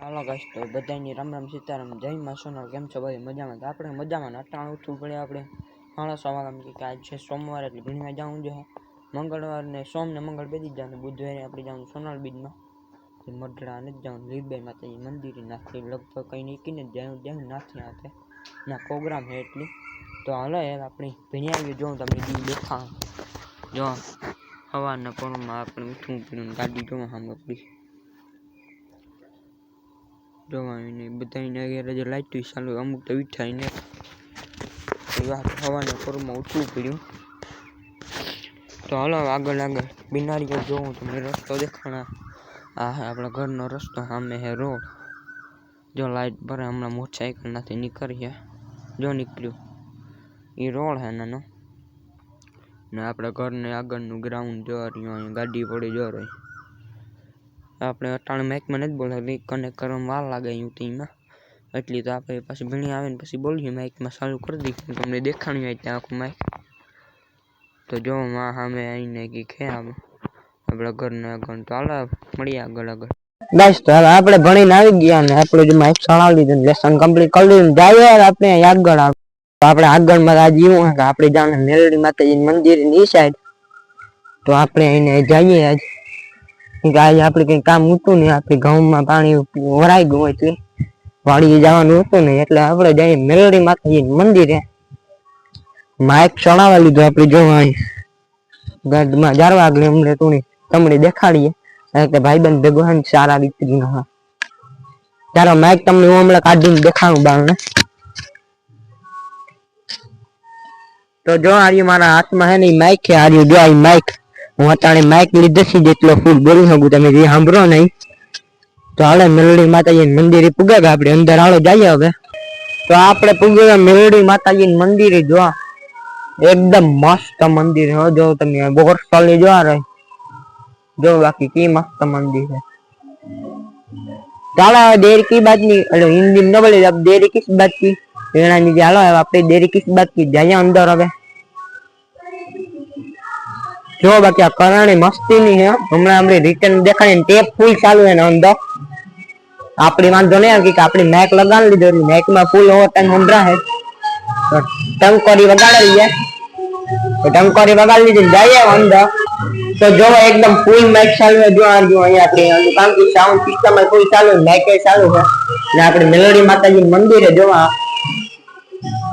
હાલો guys તો બધાની રામ રામ સીતારામ, જય માં સોનલ, કેમ છો ભાઈ મજામાં? તો આપણે મજામાં ને અટાણ ઉઠવું પડે આપણે. સાડા સો વાગ્યા કે આજ છે સોમવાર એટલે ભીણવા જવું જોઈએ મંગળવાર ને સોમ ને મંગળ બેદી જવાનું, બુધવારે આપણે જવાનું સોનલ બીજમાં. મઢડા નથી જવાનું લીબે માતાજી મંદિર નાખી લગભગ કંઈ નીકળીને જાય જાય નાથી હાથે ના, પ્રોગ્રામ છે એટલી. તો હાલો યાર આપણી ભીણી આવી જોઉં તમને દી દેખા જો સવારના પોરમાં આપણે ઉઠવું પડ્યું ગાડી જોવા સામે પડી જોવાની બધાને ઘેર જે લાઈટ ચાલુ, અમુક તો વિઠાઈને હવાને પોરમાં ઉઠવું પડ્યું. તો હાલો આગળ આગળ. બિનારીઓ જોઉં તો મેં રસ્તો દેખાણા. આ આપણા ઘરનો રસ્તો, સામે હે રોડ. જો લાઈટ ભરે, હમણાં મોટરસાઇકલ નાથી નીકળીએ જો નીકળ્યું. એ રોડ હે નાનો. ને આપણા ઘરને આગળનું ગ્રાઉન્ડ જો રહ્યું, અહીંયા ગાડી પડી જો રહી આપણે અટાણ માઇકમાં નથી બોલાવી કનેક્ટ કરવામાં વાર લાગે યુટીમાં. ટીમાં એટલી તો આપણે પાછી ભણી આવે ને પછી બોલીએ માઇકમાં ચાલુ કરી દઈએ તમને દેખાણી હોય ત્યાં આખું માઇક તો જો, માં સામે આવીને કે ખે આપણા ઘરના આગળ તો હાલ, મળીએ આગળ આગળ. બસ, તો હવે આપણે ભણીને આવી ગયા ને, આપણે જો માઇક ચડાવી લીધું લેસન કમ્પ્લીટ કરી લીધું જાય યાર આપણે આગળ આપણે આગળમાં આજે એવું કે આપણે જાણે મેલડી માતાજી મંદિરની સાઈડ તો આપણે એને જઈએ આજ. આજે આપણે કઈ કામ હતું નહીં, આપણે ઘઉંમાં પાણી વરાઈ ગયું એટલે વાડીએ જવાનું હતું ને એટલે આપણે જઈએ મેલડી માતાજી મંદિરે. માઇક ચડાવવા લીધું આપણે જોવા અહીં ગાડીમાં જારવા આગળ અમને તું તમને દેખાડીએ. કે ભાઈબંધ ભેગો હે ને સારા રીતે તારો માઇક તમને હું હમણાં કાઢીને દેખાડું બાળને તો જો આર્યું મારા હાથમાં હે ને માઇક છે, આર્યું જો આ માઇક. હું અત્યારે માઇક લીધેથી જેટલો ફૂલ બોલી શકું, તમે જે સાંભળો નહીં, તો હાડે મેલડી માતાજી મંદિરે પૂગા આપણે, અંદર હાલો જઈએ હવે. તો આપણે પૂગા મેલડી માતાજી મંદિરે જોવા એકદમ મસ્ત મંદિર હો, જો તમે બોરસલી જોવા રહી, જો બાકી કી મસ્ત મંદિર છે. ચાલો દેર કી બાતની એટલે હિન્દી ન બોલે દેરી કિસ બાત કી રેણા ની ચાલો આપણે દેરી કિસ બાત કી જઈએ અંદર હવે. જો બાકી આ કરણી મસ્તી ની હે હમણાં આપણી રિટર્ન દેખાડીને ટેપ ફૂલ ચાલુ હે ને અંદર. આપણી વાંધો નહીં કે આપણી મેક લગાડી લીધો એટલે મેકમાં ફૂલ ઓવર ટાઈમ હમણાં હે. ટંકોરી વગાડી લઈએ. તો ટંકોરી વગાડી લીધી જઈએ અંદર. તો જો એકદમ ફૂલ મેક ચાલુ જો આ અહીંયા આપણે કારણ કે સાઉન્ડ સિસ્ટમ ફૂલ ચાલુ મેક ચાલુ છે. ને આપણે મેલોડી માતાજી મંદિરે જોવા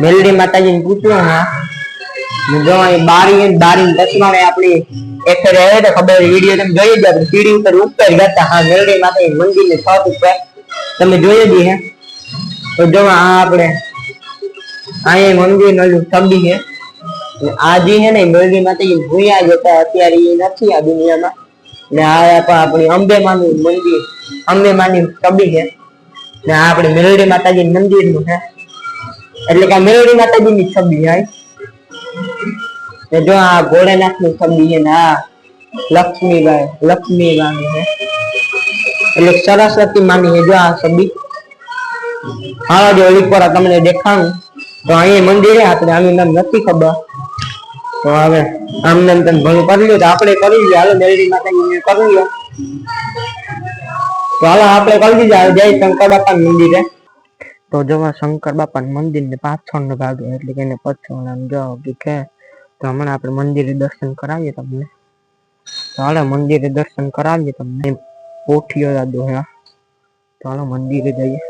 મેલોડી માતાજીને પૂછ્યું હા. જો બારી હે ને બારી દસમાણે આપણી એક રહે તો ખબર વીડિયો તમે જોઈ જ આપણે સીડી ઉપર ઉપર ગયા હા મેલડી માતાજી મંદિર ને છત ઉપર. તમે જોઈ જ હે? તો જો આ આપણે અહીંયા મંદિરનું છબી છે. ને આ જે છે ને મેલડી માતાજી ભૂયા જતા અત્યારે એ નથી આ દુનિયામાં. ને આ પણ આપણી અંબે માનું મંદિર અંબે માની છબી છે. ને આ આપણે મેલડી માતાજી મંદિરનું છે. એટલે કે મેલડી માતાજી ની છબી છે. ને જો આ ભોળેનાથની છબી છે ને, આ લક્ષ્મીબાઈ લક્ષ્મી માની છે. એટલે સરસ્વતી માની જો આ સબી હા જો ઓલી તમને દેખાણું, તો અહીંયા મંદિરે આપણે આનું નામ નથી ખબર. તો હવે આમ નામ તને ભણું કરી લ્યો, તો આપણે કરી લઈએ હાલો મેલડી માતાજી કરી લ્યો. તો હાલો, આપણે કરી દીધા જય શંકર બાપા મંદિરે. તો જવા શંકર બાપા મંદિર ને પાછળ નો ભાગ એટલે કે એને પછાડ જો કે તો હમણાં આપણે મંદિરે દર્શન કરાવીએ તમને. ચાલો મંદિરે દર્શન કરાવીએ તમને. પોઠીઓ દાદો હા ચાલો મંદિરે જઈએ.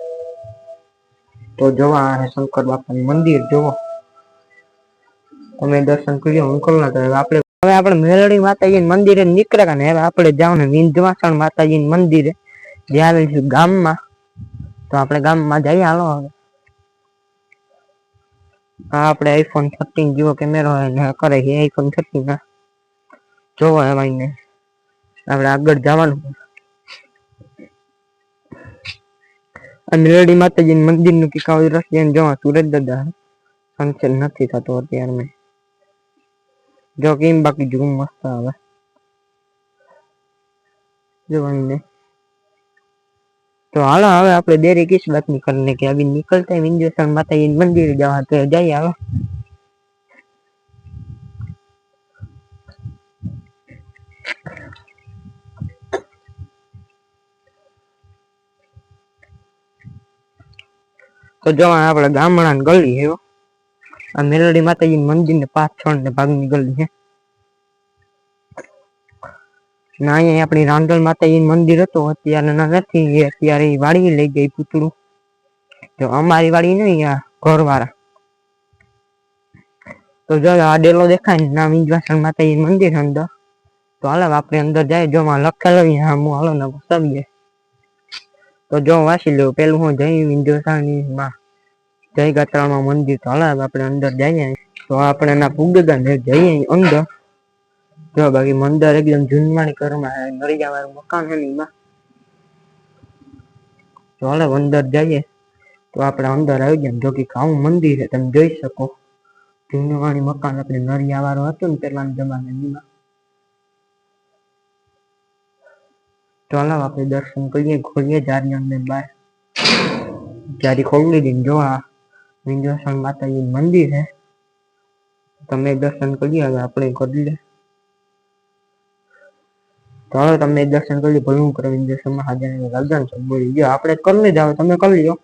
તો જોવા હે શંકર બાપાનું મંદિર જોવો તમે દર્શન કર્યો અંકલ ના તો આપણે, હવે આપણે મેલડી માતાજી મંદિરે નીકળ્યા ને, હવે આપણે જવાનું વિંધવાસણ માતાજી મંદિરે. જે આવેલ છે ગામમાં. તો આપણે ગામમાં જઈએ, હાલો હવે. આ આપણે આઈફોન થર્ટીન જેવો કેમેરો કરે છે આઈફોન થર્ટીન ના. જોવો એમાં આપણે આગળ જવાનું. અને રેડી માતાજી મંદિરનું કિકાવ રસ્તે જોવા, સુરત દાદા. સનસેટ નથી થતો અત્યારે મેં. જો કેમ બાકી જુમ મસ્ત આવે. જોવાની તો હાલો, હવે આપણે દેરી કિસ બાત નીકળને કે અભી નીકળતે हैं વિંધ્યસર માતાજી મંદિર જવા, તો જઈએ હવે. તો જો આપણે ગામડાની ગલી છે આ મેલડી માતાજી મંદિર ને પાંચ છ ને ભાગની ગલી છે. ના અહીંયા આપણી રાંડલ માતાજી મંદિર હતું. અત્યારે નથી અત્યારે વાડી લઈ ગઈ પૂતળું. તો અમારી વાડી નહીં, આ ઘરવાળા. તો જો, આ ડેલો દેખાય ને ના વિંજવાસણ માતાજી મંદિર અંદર. તો હાલો, આપણે અંદર જાય, જો માં લખેલો હા, હું હાલો ને વસાવીએ. તો જો વાંચી લઉં. પેલું હું જઈ વિંજવાસણની માં, જય ગાત્રામાં મંદિર. તો હાલો, આપણે અંદર જઈએ. તો આપણે એના પુગદા જઈએ અંદર. જો, બાકી મંદિર એકદમ જૂનવાણી ઘરમાં નળિયા વાળું મકાન છે એમાં. તો અંદર જઈએ. તો આપણે અંદર આવી ગયા જો કે આવું મંદિર છે, તમે જોઈ શકો. જૂનવાણી મકાન આપણે નળિયા વાળું હતું ને પેલાના જમાના એમાં. ચાલો આપણે દર્શન કરીએ, ખોલીએ જારી અંદર બહાર. જારી ખોલી દીધી જો આ વિંજોસણ માતાજી મંદિર છે. તમે દર્શન કરીએ, હવે આપણે કરી લે તો હવે તમે દર્શન કરી ભલું કરો વિંજોસણ મહાદેવ લગન છે બોલી જો આપણે કરી લીધા, હવે તમે કરી લ્યો.